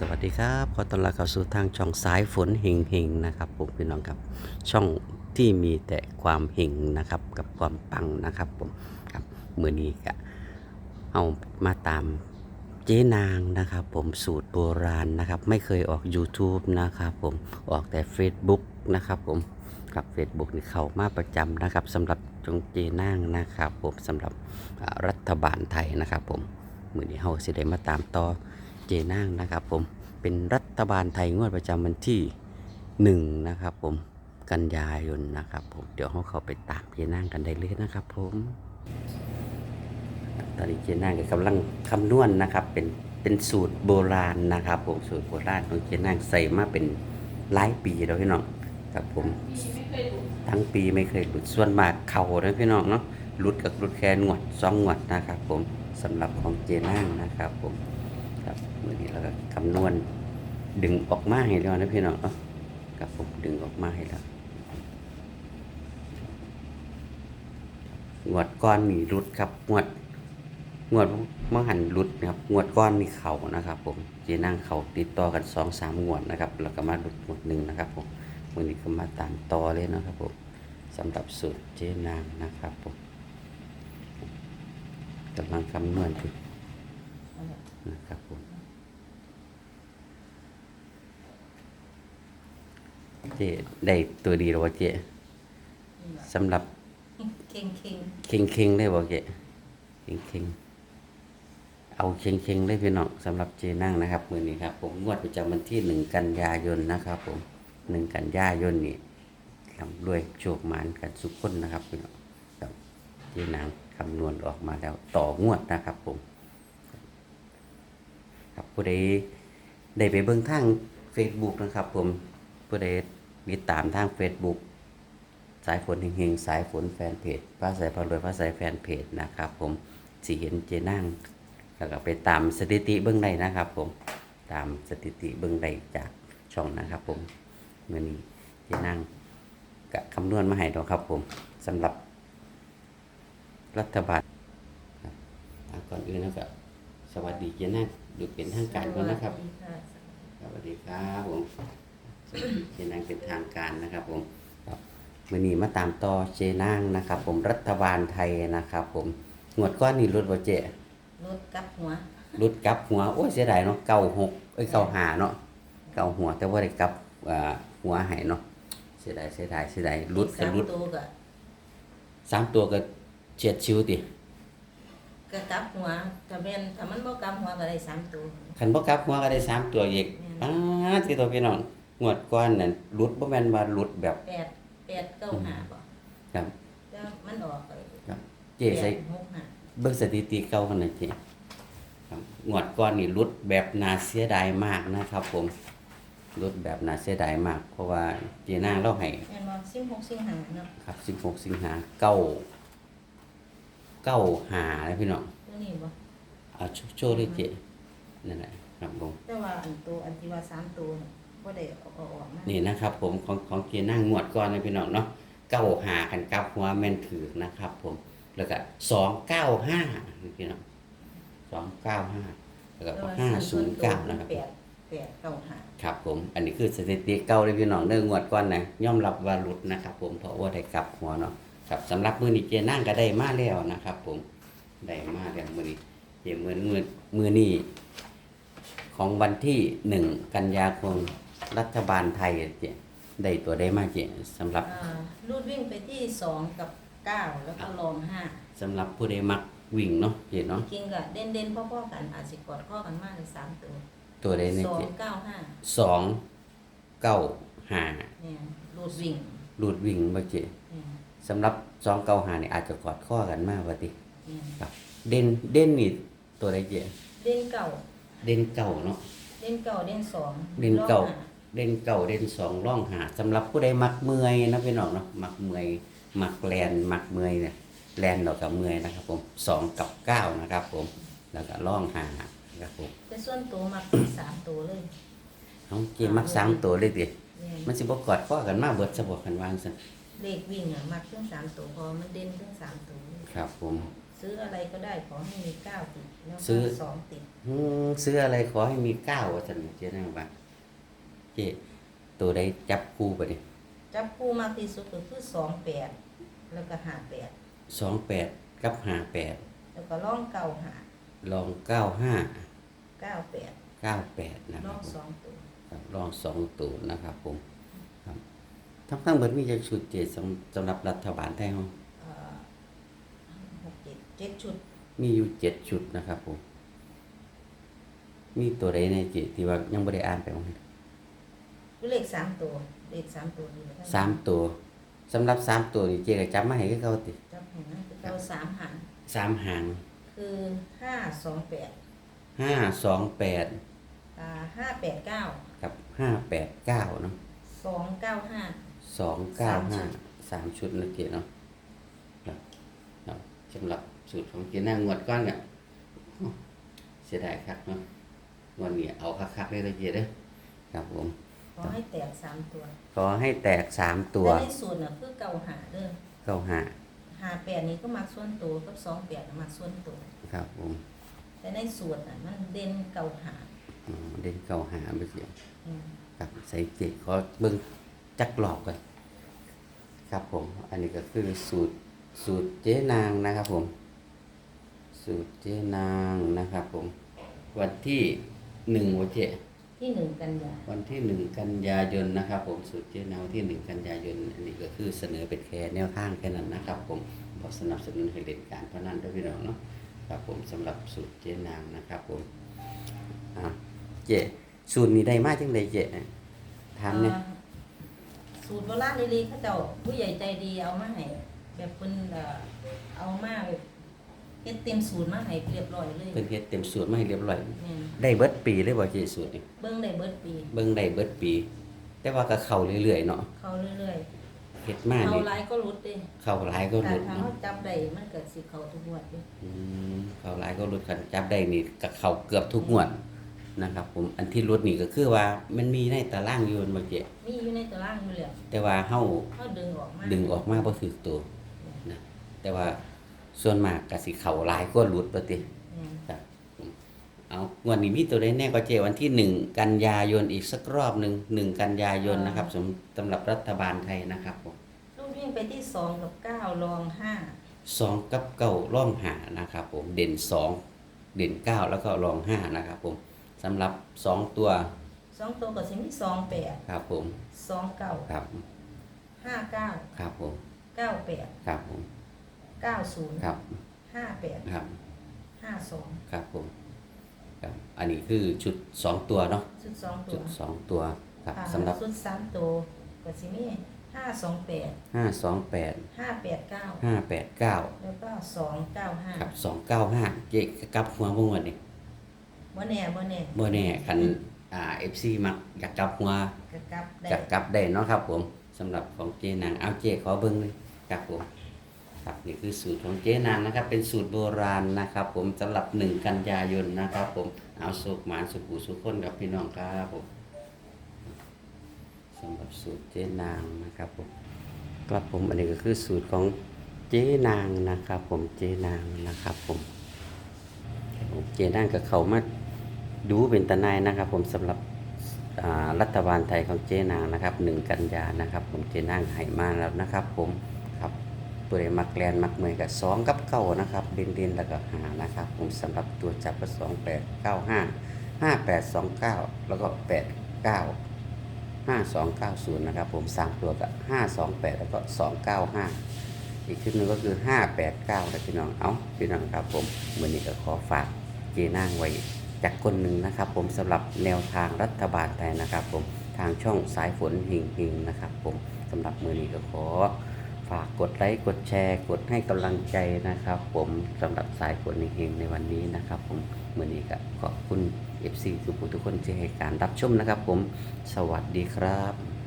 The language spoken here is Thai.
สวัสดีครับ ขอต้อนรับเข้าสู่ทางช่องสายฝนเฮงเฮงนะครับผมพี่น้องครับ ช่องที่มีแต่ความเฮงนะครับกับความปังนะครับผมครับมือนี้ก็เอามาตามเจ๊นางนะครับ ผมสูตรโบราณนะครับ ไม่เคยออก YouTube นะครับผมออกแต่ Facebook นะครับผมกับ Facebook นี่เข้ามาประจำนะครับสำหรับจงเจนางนะครับผมสำหรับรัฐบาลไทยนะครับ ผมมือนี้เฮาสิได้มาตามต่อ เจนางนะครับผมเป็นรัฐบาลไทยงวดประจำวันที่หนึ่งนะครับผมกันยายนนะครับผมเดี๋ยวเราเข้าไปตามเจนางกันได้เลยนะครับผมตอนนี้เจนางกำลังคำนวณนะครับเป็นเป็นสูตรโบราณนะครับผมสูตรโบราณของเจนางใส่มาเป็นหลายปีแล้วพี่น้องครับผมทั้งปีไม่เคยหลุดส่วนมากเข่านะพี่น้องเนาะหลุดกับหลุดแค่หนวดสองหนวดนะครับผมสำหรับของเจนางนะครับผม ครับมื่อนี้เราก็คำนวณดึงออกมาให้แล้วนะพี่น้องเนาะครับผมดึงออกมาให้แล้วงวดก้อนมีรุดครับงวดงวดเมื่อหันรุดนะครับงวดก้อนมีเข่านะครับ ผมเจนั่งเข่าติดต่อกันสองสามงวดนะครับแล้วก็มารุดงวดหนึ่งนะครับผมมื่อนี้ก็มาตามต่อเลยนะครับผมสำหรับสูตรเจนางนะครับผมกำลังคำนวณอยู่ นะครับผมเจได้ตัวดีแล้ววะเจสำหรับเข่งเข่งเคิงเคิงได้บ่เจเคิงเคิงเอาเคิงเคิงเลยพี่น้องสำหรับเจนั่งนะครับมือนี้ครับผมงวดประจำวันที่หนึ่งกันยายนนะครับผมหนึ่งกันยายนนี่ลำด้วยโชคหมานกันสุขคนนะครับพี่น้องครับเจนางคำนวณออกมาแล้วต่องวดนะครับผม ครับผู้ใดได้ไปเบิ่งทาง Facebook นะครับ ผมผู้ใดติดตามทาง Facebook สายฝนเฮงๆสายฝนแฟนเพจพระสายพารวยพระสายแฟนเพจนะครับ ผมสิเห็นเจนั่งแล้วก็ไปตามสถิติเบื้องใดนะครับ ผมตามสถิติเบื้องใดจากช่องนะครับ ผมเมื่อนี้เจนั่งกะคำนวณมาให้ดอกครับ ผมสำหรับรัฐบาลอะก่อนอื่นนะครับ สวัสดีเจนั่งดูเป็นทางการก่อนนะครับ สวัสดีครับผมสวัสดีเจนางเป็นทางการนะครับผมครับมื่อนี้มาตามต่อเจนางนะครับ ผมรัฐบาลไทยนะครับ ผมงวดก้อนนี่รุดบ่เจรถกลับหัวรุดกลับหัวโอ้ยเสียดายเนาะเก้าหกเอ้ยเก้าหาเนาะเก้าหัวแต่ว่าได้กลับอ่าหัวให้เนาะเสียดายเสียดายเสียดายรุดสาก็มรุดตัวก็สามตัวก็เฉียดชิวติ ก็กลับหัวถ้าแม่นถ้ามันบ่กลับหัวก็ได้สามตัวคันบ่กลับหัวก็ได้สามตัวอีกแม่นอ้าที่ตัวพี่น้องงวดก้อนนั่นรุดบ่แม่นว่ารุดแบบแปดแปดเก้าห้าบ่ครับ แล้วมันออกไปครับเจแปใส่ดหกห้าเบิ่งสถิติเก่ากันหน่อยสิครับงวดก่อนนี่รุดแบบน่าเสียดายมากนะครับ ผมรุดแบบน่าเสียดายมาก เพราะว่าเจนางเล่าให้แม่นบ่สิบหกสิงหาเนาะครับ16สิงหาเก้า เก้าหาแล้วพี่น้องตัวนี้บ่เอาโชว์โชว์เลยเจนั่นแหละครับผมแต่ว่าอันตัวอันที่ว่าสามตัวน่ะบ่ได้เอาเอาออกมานี่นะครับ ผมของของเจนางงวดก่อนนะพี่น้องเนาะเก้าหากันกับหัวแม่นถือนะครับ ผมแล้วก็สองเก้าห้าพี่น้องสองเก้าห้าแล้วก็แต่ว่าห้าศูนย์เก้ามันะครับ แปดแปดเก้าห้าครับผม อันนี้คือสถิติเก่าเลยพี่น้องเนื่องงวดก่อนนะย่อมรับว่าหลุดนะครับ ผมเพราะว่าได้กลับหัวเนาะ ครับสำหรับมือนี้เจนั่งก็ได้มาแล้วนะครับ ผมได้มาแล้วมือนี้เจมือมือมือนี้ของวันที่หนึ่งกันยายนรัฐบาลไทยเจได้ตัวได้มาเจสำหรับอ่ารูดวิ่งไปที่สองกับเก้าแล้วก็รองห้าสำหรับผู้ใดมักวิ่งเนาะเจเนาะจริงก็เด่นเด่นๆพ่อๆกันอาจสิกอดข้อกันมากเลยสามตัวตัวใดในสอเจงเก้าห้าสองเก้าห้าเนี่ยรูดวิ่ง หลุดวิ่งมาเจเนี่ย สำหรับสองเก้าห้านี่อาจจะกอดข้อกันมากว่าติเนี่ยครับ เด่นเด่นนี่ตัวใดเจเด่นเก่า เด่นเก่าเนาะ เด่นเก่าเด่นสองเด่นเก่ารอบหเด่นเก่าเด่นสองร่องหาสำหรับผู้ใดมักเมื่อยนะพี่น้องเนาะมักเมื่อยมักแลนมักเมื่อยเนี่ยแลนดอกกับเมื่อยนะครับ ผมสองกับเก้านะครับ ผม แล้วก็ร่องหานะครับผมแต่ส่วนตัวมักสามตัวเลยน้องเกมมักสามตัวเลยดิเนี่ยมันสิบ่กอดข้อกันมาเบิดสะบกันวางซะ เลขวิ่งอะมักเครื่องสามตัวเพอมันเด่นเครื่องสามตัวเลยครับผม ซื้ออะไรก็ได้ขอให้มีเก้าติดแล้วซื้ก็อ สองติดอืมซื้ออะไรขอให้มีเก้าว่าสันเจ๊นั่งบ้างเจ๊ตัวใดจับคู่ไปดิจับคู่มากที่สุดก็คือสองแปดแล้วก็หาแปดสองแปดกับห้าแปดแล้วก็ล่องเก้าหาลองเก้าห้าเก้าแปดเก้าแปดนะคล่รัอบงผมสองตัว ครับลองสองตูนนะครับผมครับ ทั้งทั้งเบิดมีจะชุดเจ็ดสำสำหรับรัฐบาลไทยเราเอ่อหกเจ็ดเจ็ดชุดมีอยู่เจ็ดชุดนะครับผมมีตัวใดในเจ็ดที่ว่ายังไม่ได้อ่านไปบ้างคือเลขสามตัว เลขสามตัวนี่นะครับสามตัวสำหรับสามตัวนี่เจ๊ก็จับมาให้คือเขาติจับให้นะคือเราสามหางสามหางคือห้าสองแปดห้าสองแปดอ่าห้าแปดเก้ากับห้าแปดเก้าเนาะสองเก้าห้า สองเก้าสามชุห้าดสามชุดนะเจ๊เนาะครับครับสำหรับสูตรของเจ๊หน้างวดก้อนเนี่ยเสียดายครับเนาะงวันนี้เอาคักๆเลยนะเจ๊เด้อครับผมขอให้แตกสามตัว ขอให้แตกสามตัวและในส่วนน่ะคือเก่าหาเด้อเก้าห้าหาแปดนี้ก็มักส่วนตัวกับสองแปดมักส่วนตัว ครับผมแต่ในส่วนน่ะมันเด่นเก่าหาอ๋อเด่นเก้าห้าไม่เสียอืมครับใส่เจขอเบิ่ง จักหลอกกันครับผม อันนี้ก็คือสูตรสูตรเจ๊นางนะครับผม สูตรเจ๊นางนะครับผม วันที่หนึ่งวันเจที่หนึ่งกันยาวันที่หนึ่งกันยายนนะครับผมสูตรเจ๊นางวันที่หนึ่งกันยายน อันนี้ก็คือเสนอเป็นแค่แนวทางแค่นั้นนะครับผมบอสนับสนุนให้เล่นการพนันด้วยพี่น้องเนาะครับผมสำหรับสูตรเจ๊นางนะครับผมอ่าเจสูตรนี้ได้มาจังไดเจถามเนี่ยอ่า สูตรโบราณนี่ลีเขาเจ้าผู้ใหญ่ใจดีเอามาให้แบบเพิ่นเอ่อเอามาแบบเฮ็ดเต็มสูตรมาให้เรียบร้อยเลยเพิ่นเฮ็ดเต็มสูตรมาให้เรียบร้อย แม่นได้เบิดปีเลยบ่เจสูตรนี่เบิ่งได้เบิดปี เบิ่งได้เบิดปี แต่ว่าก็เข้าเรื่อยๆเนาะเข้าเรื่อยเฮ็ดๆมาเข้านี่หลายก็รุดเด้เข้าหลายก็หถ้าลุดถ้าเนาะเฮาจับได้มันก็สิเข้าทุกงวดเด้อืมเข้าหลายก็หลุดคันจับได้นี่ก็เข้าเกือบทุกงวดนะครับ ผมอันที่หลุดนี่ก็คือว่ามันมีในตารางอยู่มันบ่เจมีอยู่ใน ตารางอยู่แล้วแต่ว่าเฮาเฮาดึงออกมาดึงออกมาบ่ถูกตัวนะแต่ว่าส่วนมากก็สิเข้าหลายก็หลุดบ่ติแม่นครับผมเอางวันนี้มีตัวใดแน่ก็เจวันที่หนึ่งกันยายนอีกสักรอบหนึ่งหนึ่งกันยายนนะครับสำสำหรับรัฐบาลไทยนะครับผม ลูกวิ่งไปที่สองกับเก้ารองห้าสองกับเก้าร่องหานะครับผมเด่นสองเด่นเก้าแล้วก็รองห้านะครับผมสำหรับสองตัว สองตัวก็สิมีสองแปดครับผมสองเก้าครับห้าเก้าครับผมเก้าแปดครับผมเก้าศูนย์ครับห้าแปดครับห้าสองครับผมครับอันนี้คือชุดสองตัวเนาะชุดสองตัชุวดสองตัวครับค่ะสำหรับชุดสามตัวก็สิมีห้าสองแปดห้าสองแปดห้าแปดเก้าห้าแปดเก้าแล้วก็สองเก้าห้าครับสองเก้าห้าเจ๊กลับหัวบ่งวันนี้บ่แน่บ่แน่บ่แน่คัน อ่า FC มักอยากกลับหัวกะกลับได้จะกลับได้เนาะครับ ผมสำหรับของเจนางเอาเจขอเบิ้งเลยครับผมครับนี่คือสูตรของเจนางนะครับ เป็นสูตรโบราณนะครับ ผมสำหรับหนึ่งกันยายนนะครับ ผมเอาสุกหมานสุขหูสุขคนกับพี่น้องครับผมสำหรับสูตรเจนางนะครับผมครับผมอันนี้ก็คือสูตรของเจนางนะครับ ผมเจนางนะครับผมเจนางกับเขามา ดูเป็นตานายนะครับ ผมสำหรับรัฐบาลไทยของเจนางนะครับหนึ่งกันยานะครับ ผมเจนางไหมาแล้วนะครับ ผมครับตัวเรมักแลนมักเมยกับสองกับเก้านะครับเด่นเด่นแล้วก็หานะครับ ผมสำหรับตัวจับก็สองแปดเก้าห้าห้าแปดสองเก้าแล้วก็แปดเก้าห้าสองเก้าศูนย์นะครับ ผมสามตัวกับห้าสองแปดแล้วก็สองเก้าห้าอีกชุดหนึ่งก็คือห้าแปดเก้านะพี่น้องเอาพี่น้องครับผมวันนี้ก็ขอฝากเจนางไว้ จากคนหนึ่งนะครับ ผมสำหรับแนวทางรัฐบาลไทยนะครับ ผมทางช่องสายฝนหิงหิงนะครับ ผมสำหรับมือนี้ก็ขอ ฝากกดไลค์กดแชร์ กดให้กำลังใจนะครับ ผมสำหรับสายฝนหิงหิงในวันนี้นะครับ ผมมือนี้ก็ขอบคุณ FC ทุกผู้ทุกคนที่ให้การรับชมนะครับ ผมสวัสดีครับ